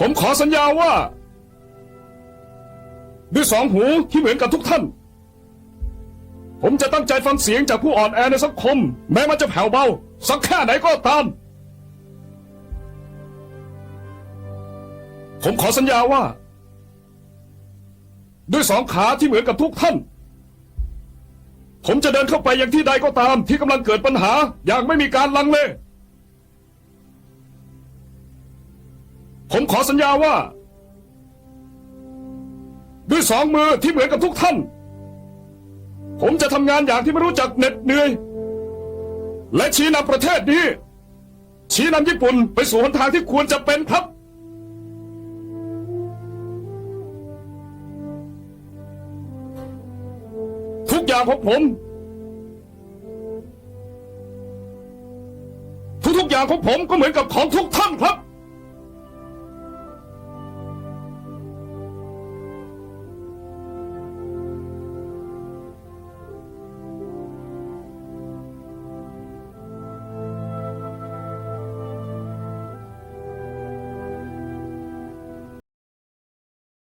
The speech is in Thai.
ผมขอสัญญาว่า ด้วยสองหูที่เหมือนกับทุกท่าน ผมจะตั้งใจฟังเสียงจากผู้อ่อนแอในสังคม แม้มันจะแผ่วเบา สักแค่ไหนก็ตาม ผมขอสัญญาว่า ด้วยสองขาที่เหมือนกับทุกท่าน ผมจะเดินเข้าไปอย่างที่ใดก็ตามที่กำลังเกิดปัญหาอย่างไม่มีการลังเล ผมขอสัญญาว่า ด้วยสองมือที่เหมือนกับทุกท่าน ผมจะทำงานอย่างที่ไม่รู้จักเหน็ดเหนื่อย และชี้นำประเทศนี้ ชี้นำญี่ปุ่นไปสู่หนทางที่ควรจะเป็นครับ ทุกอย่างของผมทุกๆอย่างของผมก็เหมือนกับของทุกท่านครับ